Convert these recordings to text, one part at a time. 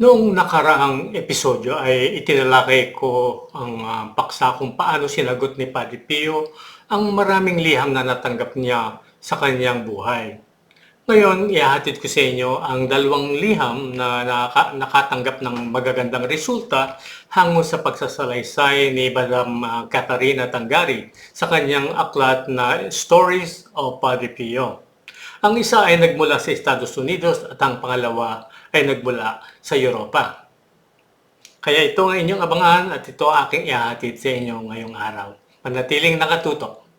Noong nakaraang episodyo ay itinalakay ko ang ah, paksa kung paano sinagot ni Padre Pio ang maraming liham na natanggap niya sa kanyang buhay. Ngayon, ihahatid ko sa inyo ang dalawang liham na naka- nakatanggap ng magagandang resulta hango sa pagsasalaysay ni Madam ah, Catarina Tangari sa kanyang aklat na Stories of Padre Pio. Ang isa ay nagmula sa Estados Unidos at ang pangalawa ay nagmula sa Europa. Kaya ito ang inyong abangan at ito aking ihahatid sa inyo ngayong araw. Manatiling nakatutok.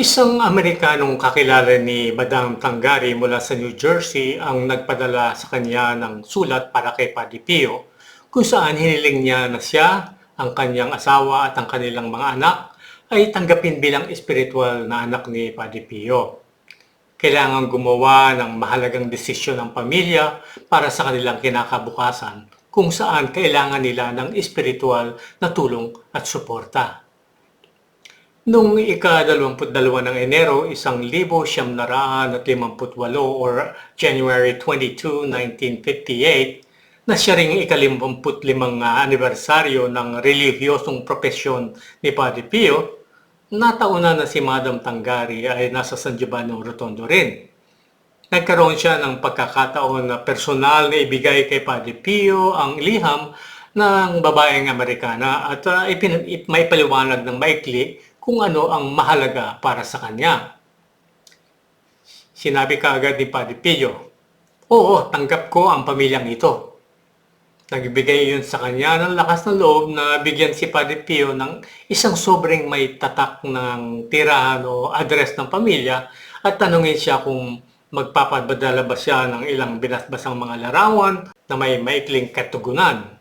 Isang Amerikanong kakilala ni Madam Tangari mula sa New Jersey ang nagpadala sa kanya ng sulat para kay Padre Pio kung saan hiniling niya na siya, ang kanyang asawa at ang kanilang mga anak ay tanggapin bilang espiritual na anak ni Padre Pio. Kailangan gumawa ng mahalagang desisyon ng pamilya para sa kanilang kinakabukasan kung saan kailangan nila ng espiritual na tulong at suporta. Noong ika-22 ng Enero, isang libo siyam na raan at limamputwalo or January 22, 1958, na siya ring ikalimamput limang anibersaryo ng relihiyosong propesyon ni Padre Pio, natauna na si Madam Tangari ay nasa San Giovanni Rotondo rin. Nagkaroon siya ng pagkakataon na personal na ibigay kay Padre Pio ang liham ng babaeng Amerikana at uh, ipin- ip- may paliwanag ng maikli kung ano ang mahalaga para sa kanya. Sinabi kaagad ni Padre Pio, Oo, tanggap ko ang pamilyang ito. Nagbigay yun sa kanya ng lakas ng loob na bigyan si Padre Pio ng isang sobrang may tatak ng tirahan o address ng pamilya at tanungin siya kung magpapadala ba siya ng ilang binasbasang mga larawan na may maikling katugunan.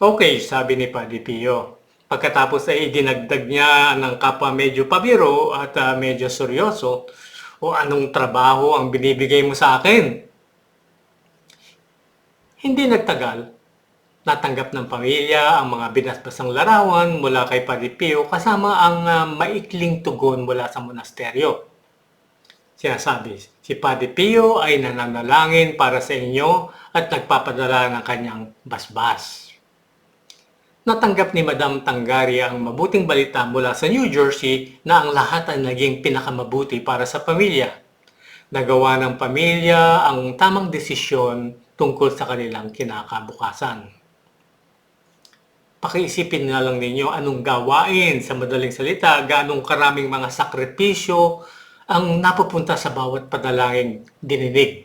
Okay, sabi ni Padre Pio. Pagkatapos ay idinagdag niya ng kapwa medyo pabiro at ah, medyo seryoso, o anong trabaho ang binibigay mo sa akin? Hindi nagtagal, natanggap ng pamilya ang mga binasbasang larawan mula kay Padre Pio kasama ang ah, maikling tugon mula sa monasteryo. Sinasabi, si Padre Pio ay nananalangin para sa inyo at nagpapadala ng kanyang basbas. Natanggap ni Madam Tangari ang mabuting balita mula sa New Jersey na ang lahat ay naging pinakamabuti para sa pamilya. Nagawa ng pamilya ang tamang desisyon tungkol sa kanilang kinakabukasan. Pakiisipin na lang ninyo anong gawain sa madaling salita, ganong karaming mga sakripisyo ang napupunta sa bawat padalangin dininig.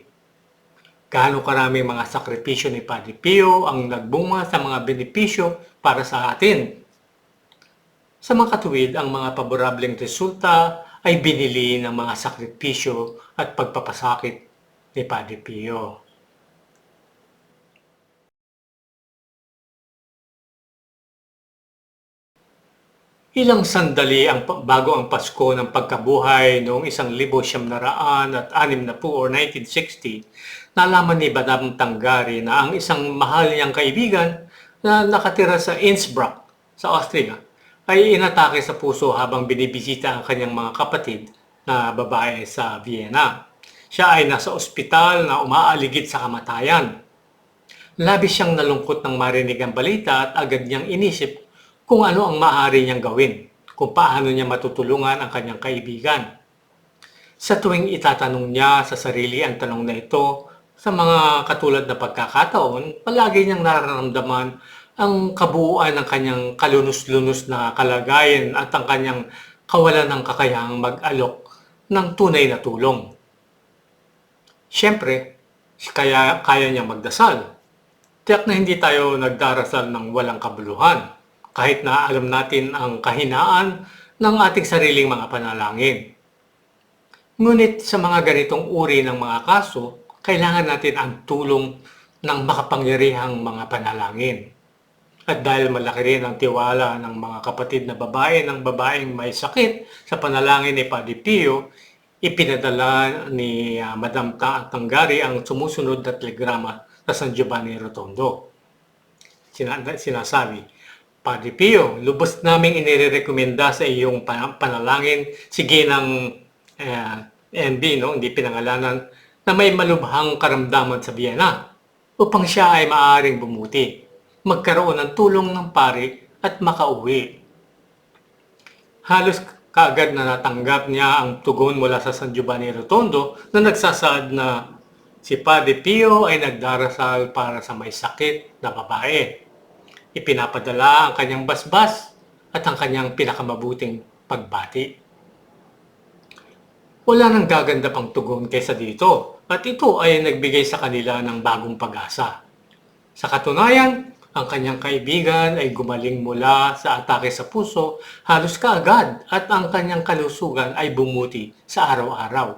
Gaano karaming mga sakripisyo ni Padre Pio ang nagbunga sa mga benepisyo para sa atin. Sa mga katuwid, ang mga paborableng resulta ay binili ng mga sakripisyo at pagpapasakit ni Padre Pio. Ilang sandali ang bago ang Pasko ng pagkabuhay noong isang libo siyam na raan at anim na po or 1960, nalaman ni Madam Tangari na ang isang mahal niyang kaibigan na nakatira sa Innsbruck sa Austria ay inatake sa puso habang binibisita ang kanyang mga kapatid na babae sa Vienna. Siya ay nasa ospital na umaaligid sa kamatayan. Labis siyang nalungkot ng marinig ang balita at agad niyang inisip kung ano ang maaari niyang gawin, kung paano niya matutulungan ang kanyang kaibigan. Sa tuwing itatanong niya sa sarili ang tanong na ito, sa mga katulad na pagkakataon, palagi niyang nararamdaman ang kabuuan ng kanyang kalunos-lunos na kalagayan at ang kanyang kawalan ng kakayahang mag-alok ng tunay na tulong. Siyempre, kaya kaya niya magdasal. Tiyak na hindi tayo nagdarasal ng walang kabuluhan kahit na alam natin ang kahinaan ng ating sariling mga panalangin. Ngunit sa mga ganitong uri ng mga kaso, kailangan natin ang tulong ng makapangyarihang mga panalangin. At dahil malaki rin ang tiwala ng mga kapatid na babae ng babaeng may sakit sa panalangin ni Padre Pio, ipinadala ni ah, Madam Ta- Tangari ang sumusunod na telegrama sa San Giovanni Rotondo. sina- sinasabi, Padre Pio, lubos naming inirekomenda sa iyong pa- panalangin si Ginang eh, MB, no, hindi pinangalanan, na may malubhang karamdaman sa Vienna upang siya ay maaaring bumuti, magkaroon ng tulong ng pari at makauwi. Halos kaagad na natanggap niya ang tugon mula sa San Giovanni Rotondo na nagsasaad na si Padre Pio ay nagdarasal para sa may sakit na babae. Ipinapadala ang kanyang basbas at ang kanyang pinakamabuting pagbati. Wala nang gaganda pang tugon kaysa dito at ito ay nagbigay sa kanila ng bagong pag-asa. Sa katunayan, ang kanyang kaibigan ay gumaling mula sa atake sa puso halos kaagad at ang kanyang kalusugan ay bumuti sa araw-araw.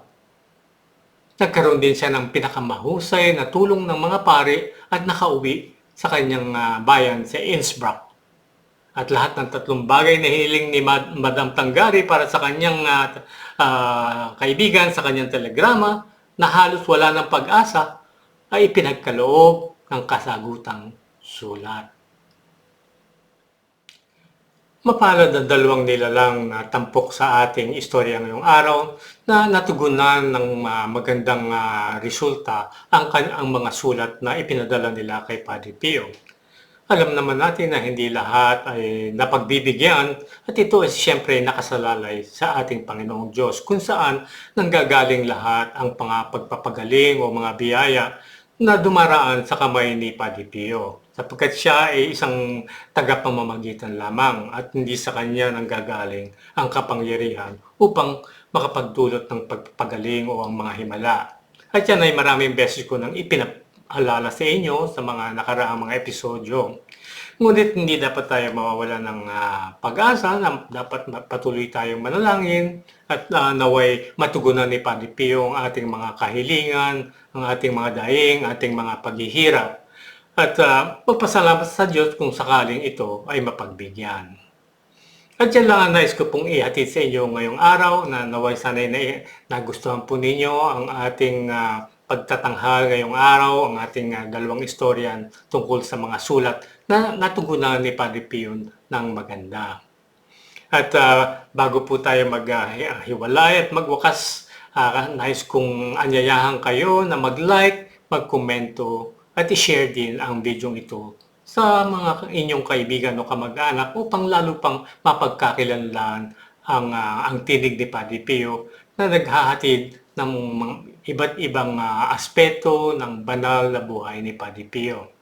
Nagkaroon din siya ng pinakamahusay na tulong ng mga pare at nakauwi sa kanyang ah, bayan sa Innsbruck. At lahat ng tatlong bagay na hiling ni Mad- Madam Tangari para sa kanyang ah, ah, kaibigan sa kanyang telegrama na halos wala ng pag-asa ay ipinagkaloob ng kasagutang sulat. Mapalad ang dalawang nilalang na tampok sa ating istorya ngayong araw na natugunan ng ah, magandang ah, resulta ang, ang mga sulat na ipinadala nila kay Padre Pio. Alam naman natin na hindi lahat ay napagbibigyan at ito ay siyempre nakasalalay sa ating Panginoong Diyos kung saan nanggagaling lahat ang mga pagpapagaling o mga biyaya na dumaraan sa kamay ni Padre Pio sapagkat siya ay isang tagapamamagitan lamang at hindi sa kanya nanggagaling ang kapangyarihan upang makapagdulot ng pagpapagaling o ang mga himala. At yan ay maraming beses ko nang ipinaalala sa inyo sa mga nakaraang mga episodyo. Ngunit hindi dapat tayo mawawala ng ah, pag-asa na dapat patuloy tayong manalangin at ah, naway matugunan ni Padre Pio ang ating mga kahilingan, ang ating mga daing, ating mga paghihirap. At ah, magpasalamat sa Diyos kung sakaling ito ay mapagbigyan. At yan lang ang nais ko pong ihatid sa inyo ngayong araw na naway sanay na nagustuhan po ninyo ang ating ah, pagtatanghal ngayong araw, ang ating ah, dalawang istoryan tungkol sa mga sulat na natugunan ni Padre Pio ng maganda. At ah, bago po tayo maghiwalay at magwakas, ah, nais kong anyayahan kayo na mag-like, mag-komento at i-share din ang video ito sa mga inyong kaibigan o kamag-anak upang lalo pang mapagkakilanlan ang, ah, ang tinig ni Padre Pio na naghahatid ng iba't ibang ah, aspeto ng banal na buhay ni Padre Pio.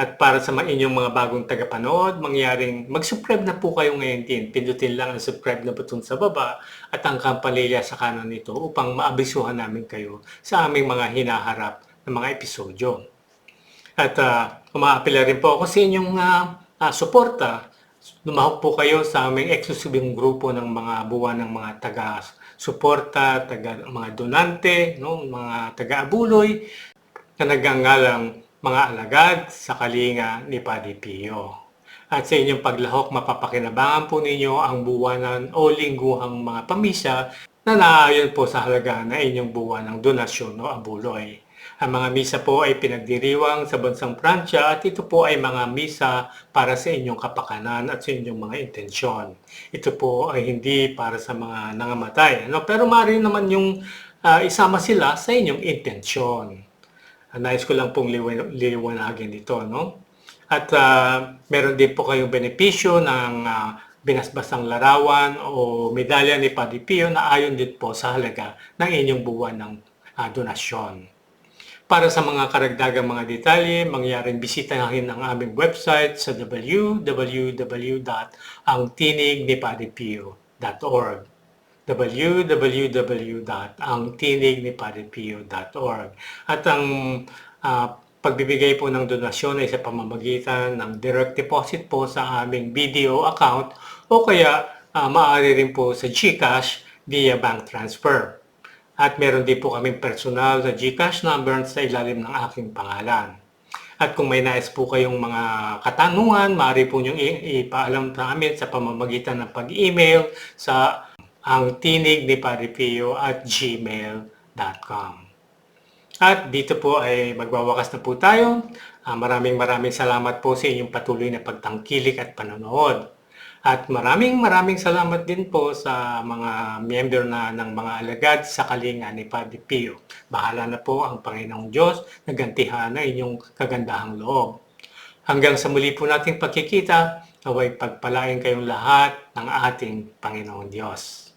At para sa mga inyong mga bagong tagapanood, mangyaring mag-subscribe na po kayo ngayon din. Pindutin lang ang subscribe na button sa baba at ang kampanilya sa kanan nito upang maabisuhan namin kayo sa aming mga hinaharap na mga episodyo. At uh, umaapila rin po ako sa inyong ah, ah, suporta. Lumahok po kayo sa aming eksklusibong grupo ng mga buwan ng mga taga-suporta, taga, mga donante, no, mga taga-abuloy na nagangalang mga alagad sa kalinga ni Padre Pio. At sa inyong paglahok, mapapakinabangan po ninyo ang buwanan o lingguhang mga pamisa na naayon po sa halaga na inyong buwan ng donasyon o abuloy. Ang mga misa po ay pinagdiriwang sa bansang Pransya at ito po ay mga misa para sa inyong kapakanan at sa inyong mga intensyon. Ito po ay hindi para sa mga nangamatay. Ano? Pero maaari naman yung ah, isama sila sa inyong intensyon. Uh, nais ko lang pong liwan- liwanagin ito, no? At ah, meron din po kayong benepisyo ng ah, binasbasang larawan o medalya ni Padre Pio na ayon din po sa halaga ng inyong buwan ng ah, donasyon. Para sa mga karagdagang mga detalye, mangyaring bisitahin ang aming website sa www.angtinignipadepio.org www.angtinignipadepio.org At ang ah, pagbibigay po ng donasyon ay sa pamamagitan ng direct deposit po sa aming BDO account o kaya ah, maaari rin po sa GCash via bank transfer. At meron din po kaming personal na GCash number sa ilalim ng aking pangalan. At kung may nais po kayong mga katanungan, maaari po niyong ipaalam sa amin sa pamamagitan ng pag-email sa ang tinig ni Paripio at gmail.com. At dito po ay magwawakas na po tayo Ah, maraming maraming salamat po sa inyong patuloy na pagtangkilik at panonood. At maraming maraming salamat din po sa mga member na ng mga alagad sa kalinga ni Padre Pio. Bahala na po ang Panginoong Diyos na gantihan na inyong kagandahang loob. Hanggang sa muli po nating pagkikita, naway pagpalain kayong lahat ng ating Panginoong Diyos.